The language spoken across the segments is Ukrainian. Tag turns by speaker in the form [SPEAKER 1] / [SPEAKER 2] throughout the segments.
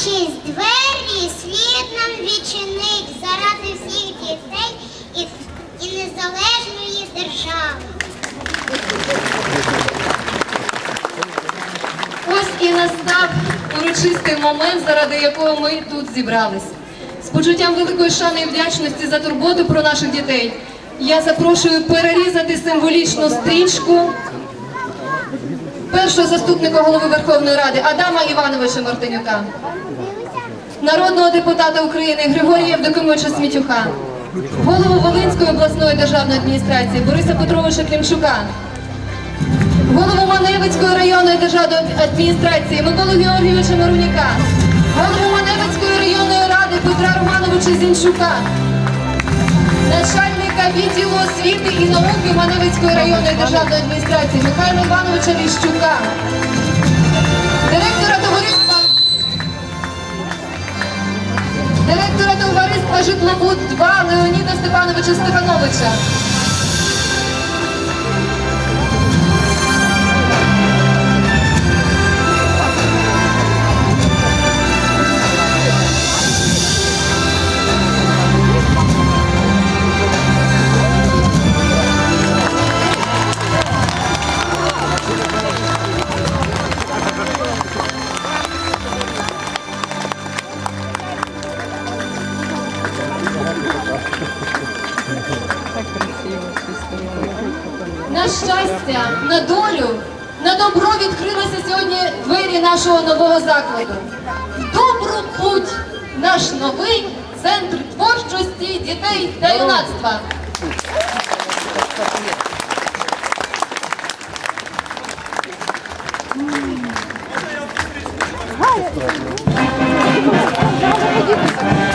[SPEAKER 1] творчість двері світ нам відчинить заради всіх дітей і, і незалежної держави.
[SPEAKER 2] Ось і настав урочистий момент, заради якого ми тут зібрались. З почуттям великої шани і вдячності за турботу про наших дітей. Я запрошую перерізати символічну стрічку першого заступника голови Верховної Ради Адама Івановича Мартинюка, народного депутата України Григорія Євдокимовича Смітюха, голову Волинської обласної державної адміністрації Бориса Петровича Клімчука, голову Маневицької районної державної адміністрації Миколу Георгійовича Маруняка, голову Маневицької районної ради Петра Романовича Зінчука, начальника відділу освіти і науки Маневицької районної державної адміністрації Михайла Івановича Ліщука, директора товариства Житлобуд 2 Леоніда Степановича Стефановича. На відкрилися сьогодні двері нашого нового закладу. Добру путь наш новий центр творчості дітей та юнацтва.
[SPEAKER 3] Зараз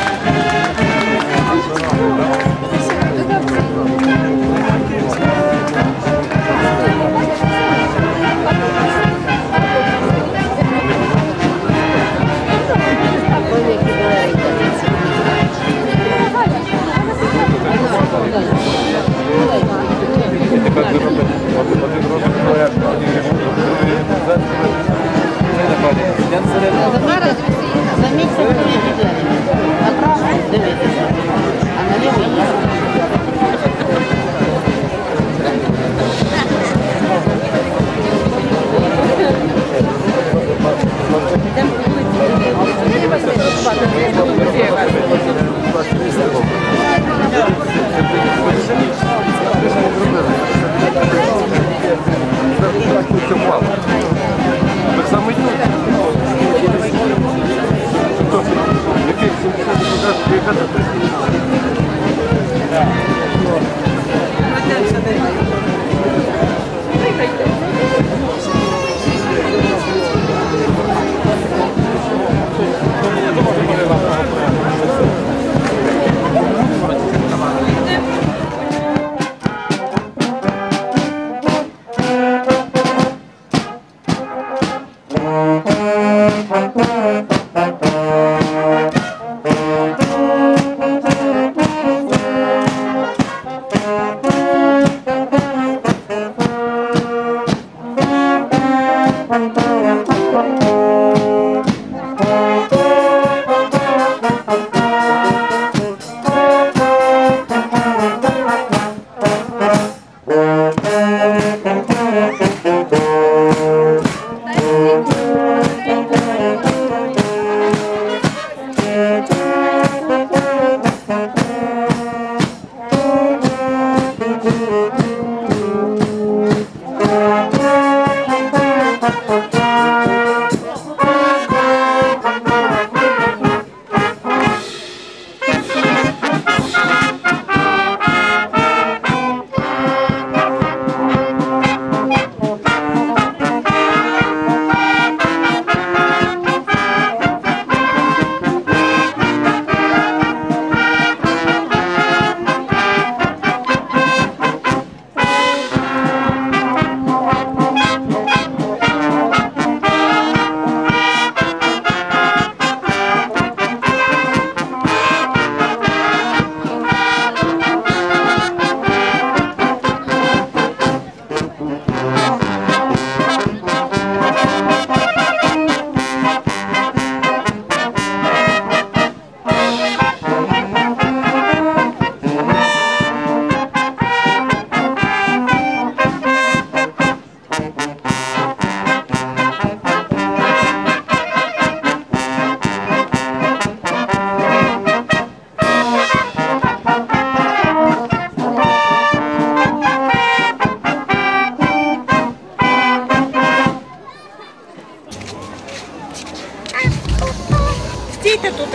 [SPEAKER 4] Thank.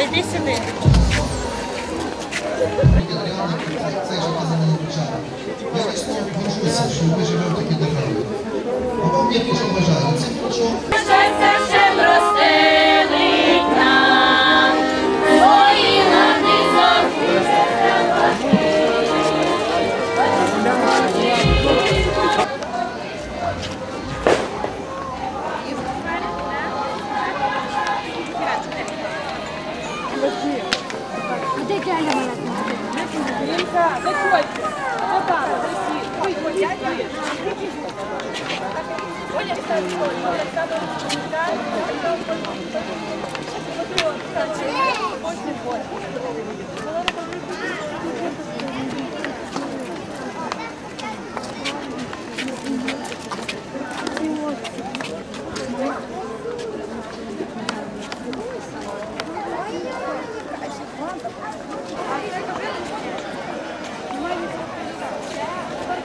[SPEAKER 4] Іди сюди.
[SPEAKER 5] Це. Я дійсно горжуся, що ми живемо в такій державі. Вам як що бажаю? Це нічого.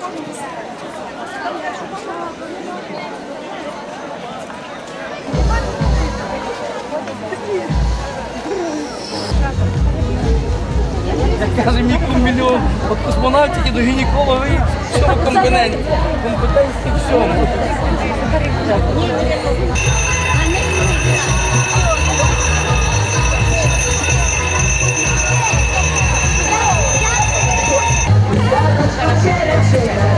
[SPEAKER 6] Як каже мій кумільон, від космонавтики до гінеколога і всьому компоненті. Компетенції всьому. Thank. Amen.